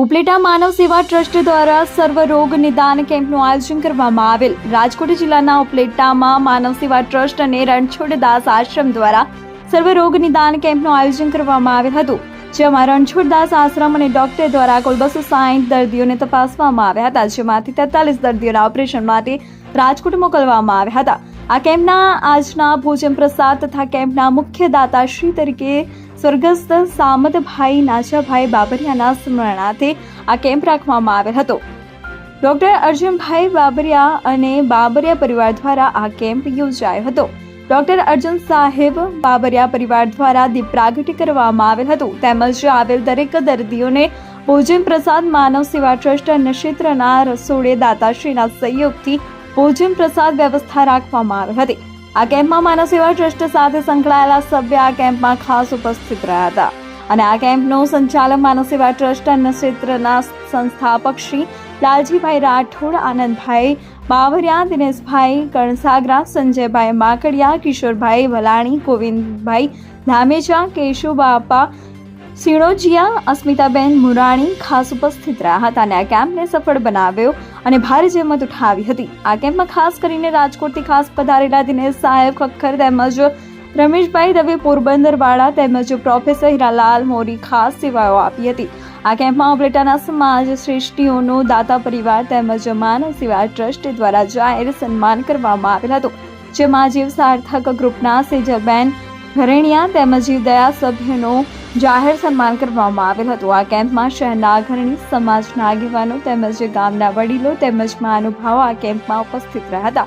ઉપલેટા માનવ સેવા ટ્રસ્ટ દ્વારા સર્વ રોગ નિદાન કેમ્પનું આયોજન કરવામાં આવેલ. રાજકોટ જિલ્લાના ઉપલેટામાં માનવ સેવા ટ્રસ્ટ અને રણછોડદાસ આશ્રમ દ્વારા સર્વ રોગ નિદાન કેમ્પનું આયોજન કરવામાં આવેલ હતું, જેમાં રણછોડદાસ આશ્રમ અને ડોક્ટર દ્વારા કુલ બસો સાહીઠ દર્દીઓને તપાસવામાં આવ્યા હતા, જેમાંથી તેતાલીસ દર્દીઓના ઓપરેશન માટે રાજકોટ મોકલવામાં આવ્યા હતા. આ કેમ્પના આજના ભોજન પ્રસાદ તથા કેમ્પના મુખ્ય દાતાશ્રી તરીકે સ્વર્ગસ્થ સામતભાઈ નાચાભાઈ બાબરિયાના સ્મરણાર્થે આ કેમ્પ રાખવામાં આવેલ હતો. ડોક્ટર અર્જુનભાઈ બાબરિયા અને બાબરિયા પરિવાર દ્વારા આ કેમ્પ યોજાયો હતો. ડોક્ટર અર્જુન સાહેબ બાબરિયા પરિવાર દ્વારા દીપ પ્રાગટ્ય કરવામાં આવેલ હતું. તેમજ આવેલ દરેક દર્દીઓને ભોજન પ્રસાદ, માનવ સેવા ટ્રસ્ટ નક્ષેત્રના રસોડે દાતાશ્રીના સહયોગથી ભોજન પ્રસાદ વ્યવસ્થા રાખવામાં આવી હતી. આ કેમ્પમાં માનવ સેવા ટ્રસ્ટ સાથે સંકળાયેલા સભ્ય આ કેમ્પમાં ખાસ ઉપસ્થિત રહ્યા હતા. અને આ કેમ્પનું સંચાલન માનવ સેવા ટ્રસ્ટ અને ક્ષેત્રના સંસ્થાપક શ્રી લાલજીભાઈ રાઠોડ, આનંદભાઈ બાવરિયા, દિનેશભાઈ કણસાગરા સંજયભાઈ માકડિયા, કિશોરભાઈ વલાણી, ગોવિંદભાઈ ધામેચા, કેશુબાપા સિણોજિયા અસ્મિતાબેન મુરાણી ખાસ ઉપસ્થિત રહ્યા હતા અને આ કેમ્પને સફળ બનાવ્યો અને ભારે જહેમત ઉઠાવી હતી. આ કેમ્પમાં ખાસ કરીને રાજકોટથી ખાસ પધારેલા દિનેશ સાહેબ ખખર તેમજ રમેશભાઈ દવે, પોરબંદરવાળા તેમજ પ્રોફેસર હીરાલાલ મોરી ખાસ સેવાઓ આપી હતી. આ કેમ્પમાં ઓબલેટાના સમાજ શ્રેષ્ઠીઓનો, દાતા પરિવાર તેમજ માનવ સેવા ટ્રસ્ટ દ્વારા જાહેર સન્માન કરવામાં આવેલ હતું. જેમાં જીવ સાર્થક ગ્રુપના સેજલબેન ઘરેણિયા તેમજ દયા સભ્યનો જાહેર સન્માન કરવામાં આવેલ હતું. આ કેમ્પમાં શહેરના અગ્રણી સમાજના આગેવાનો તેમજ ગામના વડીલો તેમજ મહાનુભાવો આ કેમ્પમાં ઉપસ્થિત રહ્યા હતા.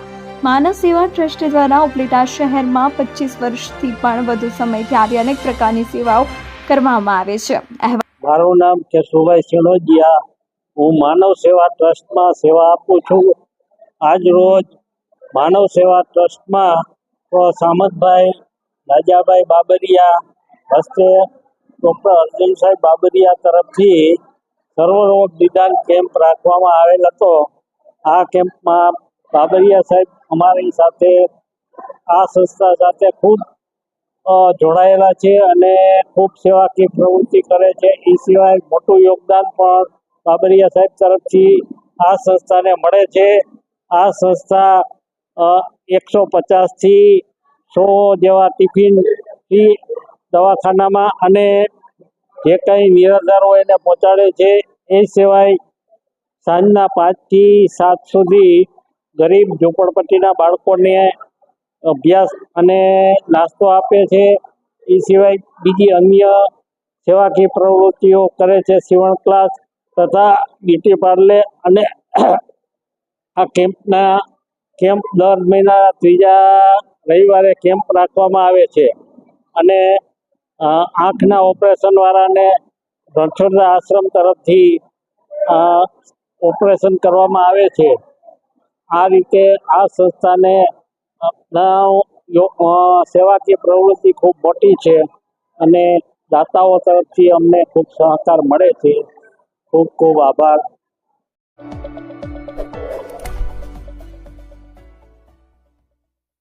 માનવ સેવા ટ્રસ્ટ દ્વારા ઉપલેટા શહેરમાં પચીસ વર્ષથી પણ વધુ સમયથી આવી અનેક પ્રકારની સેવાઓ કરવામાં આવે છે. મારું નામ કેશુભાઈ સિણોજીયા હું માનવ સેવા ટ્રસ્ટમાં સેવા આપું છું. આજ રોજ માનવ સેવા ટ્રસ્ટમાં સામતભાઈ રાજાભાઈ બાબરિયા હસ્તે ડૉક્ટર સાહેબ બાબરિયા તરફથી સર્વરોગ નિદાન કેમ્પ રાખવામાં આવેલ હતો. આ કેમ્પમાં બાબરિયા સાહેબ અમારી સાથે, આ સંસ્થા સાથે ખૂબ જોડાયેલા છે અને ખૂબ સેવાકીય પ્રવૃત્તિ કરે છે. એ સિવાય મોટું યોગદાન પણ બાબરિયા સાહેબ તરફથી આ સંસ્થાને મળે છે. આ સંસ્થા એકસો પચાસથી સો જેવા ટિફિન ટિફિનથી દવાખાનામાં અને જે કંઈ નિરાધાર એને પહોંચાડે છે, એ સિવાય સાંજના પાંચથી સાત સુધી ગરીબ ઝૂંપડપટ્ટીના બાળકોને અભ્યાસ અને નાસ્તો આપે છે. એ સિવાય બીજી અન્ય સેવાકીય પ્રવૃત્તિઓ કરે છે, સીવણ ક્લાસ તથા બ્યુટી પાર્લર અને આ કેમ્પના, કેમ્પ દર મહિના ત્રીજા રવિવારે કેમ્પ રાખવામાં આવે છે અને આંખના ઓપરેશન વાળાને આશ્રમ તરફથી ઓપરેશન કરવામાં આવે છે. આ રીતે આ સંસ્થાને સેવાકીય પ્રવૃત્તિ ખૂબ મોટી છે અને દાતાઓ તરફથી અમને ખૂબ સહકાર મળે છે. ખૂબ ખૂબ આભાર.